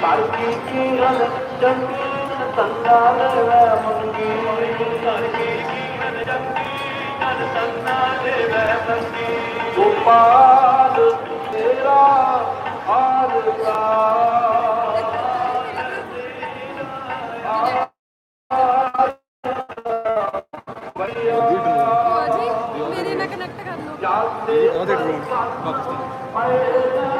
ਕਰ ਕੀ ਕੀਰਨ ਚੰਗੀ ਸੰਤਾਨ ਵੈ ਮੰਗੀ ਕਰ ਕੀ ਕੀਰਨ ਚੰਗੀ ਜਨ ਸੰਤਾਨ ਮੰਗੀ ਗੋਪਾਲ ਤੇਰਾ ਹਾਲ ਭੂਆ ਮੇਰੇ ਨਾਲ ਕਨੈਕਟ ਕਰ ਲਓ ਉਹਦੇ ਡਰੋਨ ਪਾਕਿਸਤਾਨ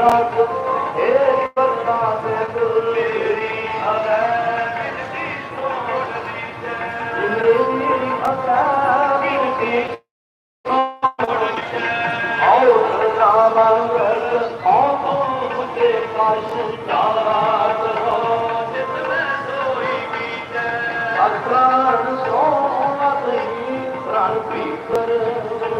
ਸੋਵਤ ਪ੍ਰਾਣ ਪੀਕਰ ਅੰਤਰ ਸਹਾਏ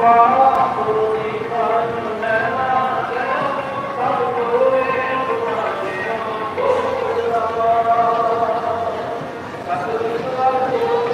الله